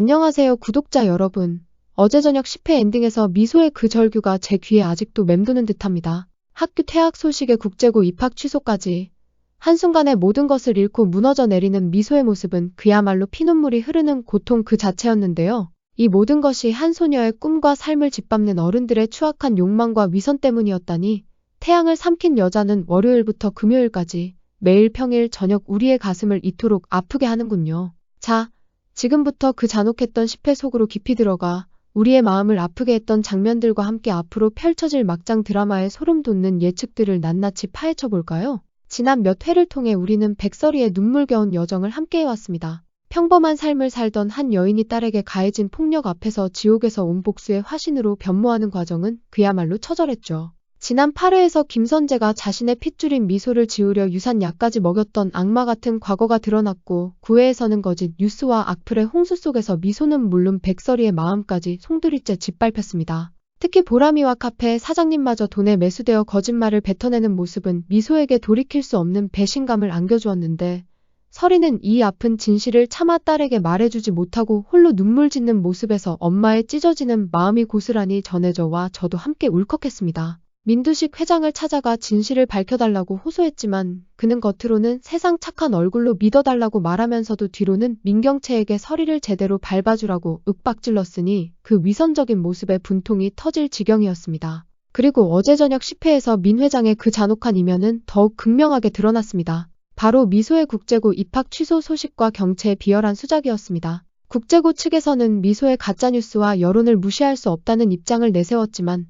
안녕하세요 구독자 여러분. 어제 저녁 10회 엔딩에서 미소의 그 절규가 제 귀에 아직도 맴도는 듯합니다. 학교 퇴학 소식에 국제고 입학 취소까지. 한순간에 모든 것을 잃고 무너져 내리는 미소의 모습은 그야말로 피눈물이 흐르는 고통 그 자체였는데요. 이 모든 것이 한 소녀의 꿈과 삶을 짓밟는 어른들의 추악한 욕망과 위선 때문이었다니 태양을 삼킨 여자는 월요일부터 금요일까지 매일 평일 저녁 우리의 가슴을 이토록 아프게 하는군요. 자, 지금부터 그 잔혹했던 10회 속으로 깊이 들어가 우리의 마음을 아프게 했던 장면들과 함께 앞으로 펼쳐질 막장 드라마의 소름 돋는 예측들을 낱낱이 파헤쳐 볼까요? 지난 몇 회를 통해 우리는 백설이의 눈물겨운 여정을 함께 해왔습니다. 평범한 삶을 살던 한 여인이 딸에게 가해진 폭력 앞에서 지옥에서 온 복수의 화신으로 변모하는 과정은 그야말로 처절했죠. 지난 8회에서 김선재가 자신의 핏줄인 미소를 지우려 유산약까지 먹였던 악마 같은 과거가 드러났고 9회에서는 거짓 뉴스와 악플의 홍수 속에서 미소는 물론 백설이의 마음까지 송두리째 짓밟혔습니다. 특히 보람이와 카페 사장님마저 돈에 매수되어 거짓말을 뱉어내는 모습은 미소에게 돌이킬 수 없는 배신감을 안겨주었는데 설이는 이 아픈 진실을 차마 딸에게 말해주지 못하고 홀로 눈물 짓는 모습에서 엄마의 찢어지는 마음이 고스란히 전해져와 저도 함께 울컥했습니다. 민두식 회장을 찾아가 진실을 밝혀달라고 호소했지만 그는 겉으로는 세상 착한 얼굴로 믿어달라고 말하면서도 뒤로는 민경채에게 서리를 제대로 밟아주라고 윽박질렀으니 그 위선적인 모습에 분통이 터질 지경이었습니다. 그리고 어제 저녁 10회에서 민 회장의 그 잔혹한 이면은 더욱 극명하게 드러났습니다. 바로 미소의 국제고 입학 취소 소식과 경체의 비열한 수작이었습니다. 국제고 측에서는 미소의 가짜뉴스와 여론을 무시할 수 없다는 입장을 내세웠지만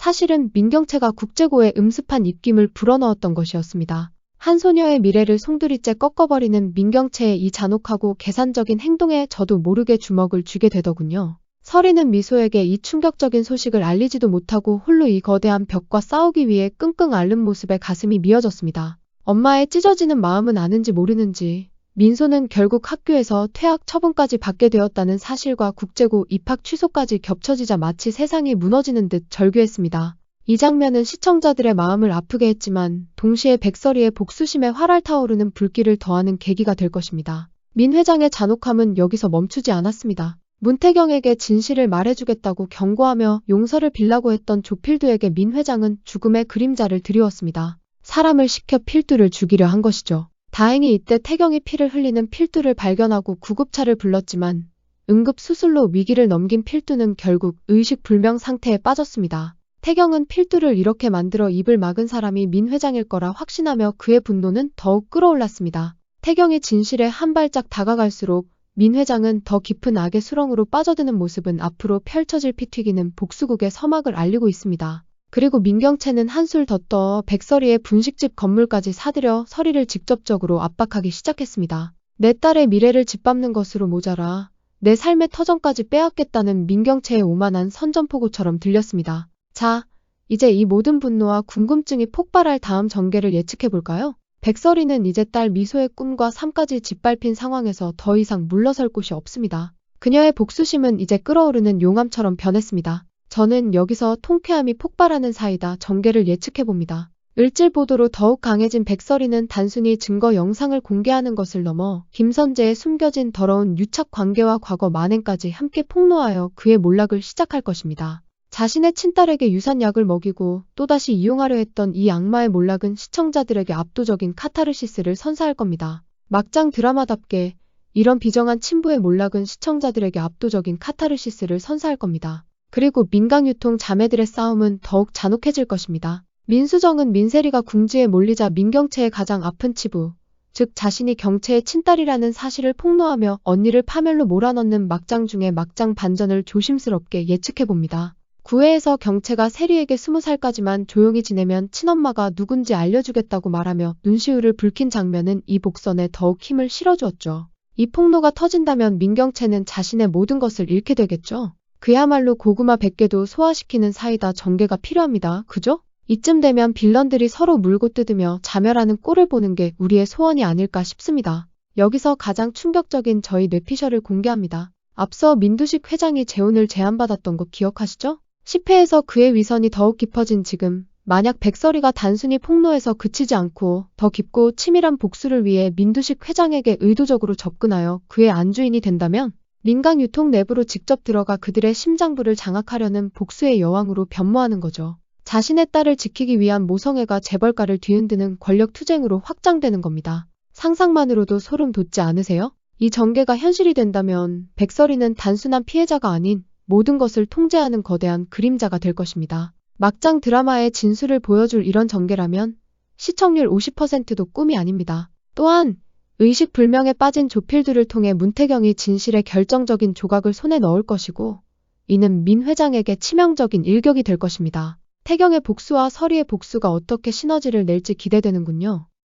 사실은 민경채가 국제고에 음습한 입김을 불어넣었던 것이었습니다. 한 소녀의 미래를 송두리째 꺾어버리는 민경채의 이 잔혹하고 계산적인 행동에 저도 모르게 주먹을 쥐게 되더군요. 설이는 미소에게 이 충격적인 소식을 알리지도 못하고 홀로 이 거대한 벽과 싸우기 위해 끙끙 앓는 모습에 가슴이 미어졌습니다. 엄마의 찢어지는 마음은 아는지 모르는지 민소는 결국 학교에서 퇴학 처분까지 받게 되었다는 사실과 국제고 입학 취소까지 겹쳐지자 마치 세상이 무너지는 듯 절규했습니다. 이 장면은 시청자들의 마음을 아프게 했지만 동시에 백설이의 복수심에 활활 타오르는 불길을 더하는 계기가 될 것입니다. 민 회장의 잔혹함은 여기서 멈추지 않았습니다. 문태경에게 진실을 말해주겠다고 경고하며 용서를 빌라고 했던 조필두에게 민 회장은 죽음의 그림자를 드리웠습니다. 사람을 시켜 필두를 죽이려 한 것이죠. 다행히 이때 태경이 피를 흘리는 필두를 발견하고 구급차를 불렀지만 응급 수술로 위기를 넘긴 필두는 결국 의식 불명 상태에 빠졌습니다. 태경은 필두를 이렇게 만들어 입을 막은 사람이 민 회장일 거라 확신하며 그의 분노는 더욱 끌어올랐습니다. 태경이 진실에 한 발짝 다가갈수록 민 회장은 더 깊은 악의 수렁으로 빠져드는 모습은 앞으로 펼쳐질 피 튀기는 복수국의 서막을 알리고 있습니다. 그리고 민경채는 한술 더 떠 백설이의 분식집 건물까지 사들여 서리를 직접적으로 압박하기 시작했습니다. 내 딸의 미래를 짓밟는 것으로 모자라 내 삶의 터전까지 빼앗겠다는 민경채의 오만한 선전포고처럼 들렸습니다. 자, 이제 이 모든 분노와 궁금증이 폭발할 다음 전개를 예측해볼까요? 백설이는 이제 딸 미소의 꿈과 삶까지 짓밟힌 상황에서 더 이상 물러설 곳이 없습니다. 그녀의 복수심은 이제 끓어오르는 용암처럼 변했습니다. 저는 여기서 통쾌함이 폭발하는 사이다 전개를 예측해봅니다. 을질 보도로 더욱 강해진 백설이는 단순히 증거 영상을 공개하는 것을 넘어 김선재의 숨겨진 더러운 유착 관계와 과거 만행까지 함께 폭로하여 그의 몰락을 시작할 것입니다. 자신의 친딸에게 유산약을 먹이고 또다시 이용하려 했던 이 악마의 몰락은 시청자들에게 압도적인 카타르시스를 선사할 겁니다. 막장 드라마답게 이런 비정한 친부의 몰락은 시청자들에게 압도적인 카타르시스를 선사할 겁니다. 그리고 민강유통 자매들의 싸움은 더욱 잔혹해질 것입니다. 민수정은 민세리가 궁지에 몰리자 민경채의 가장 아픈 치부, 즉 자신이 경채의 친딸이라는 사실을 폭로하며 언니를 파멸로 몰아넣는 막장 중의 막장 반전을 조심스럽게 예측해봅니다. 9회에서 경채가 세리에게 20살까지만 조용히 지내면 친엄마가 누군지 알려주겠다고 말하며 눈시울을 붉힌 장면은 이 복선에 더욱 힘을 실어주었죠. 이 폭로가 터진다면 민경채는 자신의 모든 것을 잃게 되겠죠. 그야말로 고구마 100개도 소화시키는 사이다 전개가 필요합니다. 그죠? 이쯤 되면 빌런들이 서로 물고 뜯으며 자멸하는 꼴을 보는 게 우리의 소원이 아닐까 싶습니다. 여기서 가장 충격적인 저희 뇌피셜을 공개합니다. 앞서 민두식 회장이 재혼을 제안받았던 거 기억하시죠? 10회에서 그의 위선이 더욱 깊어진 지금 만약 백설이가 단순히 폭로해서 그치지 않고 더 깊고 치밀한 복수를 위해 민두식 회장에게 의도적으로 접근하여 그의 안주인이 된다면 민강 유통 내부로 직접 들어가 그들의 심장부를 장악하려는 복수의 여왕으로 변모하는 거죠. 자신의 딸을 지키기 위한 모성애가 재벌가를 뒤흔드는 권력 투쟁으로 확장되는 겁니다. 상상만으로도 소름 돋지 않으세요? 이 전개가 현실이 된다면 백설이는 단순한 피해자가 아닌 모든 것을 통제하는 거대한 그림자가 될 것입니다. 막장 드라마의 진수를 보여줄 이런 전개라면 시청률 50%도 꿈이 아닙니다. 또한 의식 불명에 빠진 조필두를 통해 문태경이 진실의 결정적인 조각을 손에 넣을 것이고 이는 민 회장에게 치명적인 일격이 될 것입니다. 태경의 복수와 서리의 복수가 어떻게 시너지를 낼지 기대되는군요.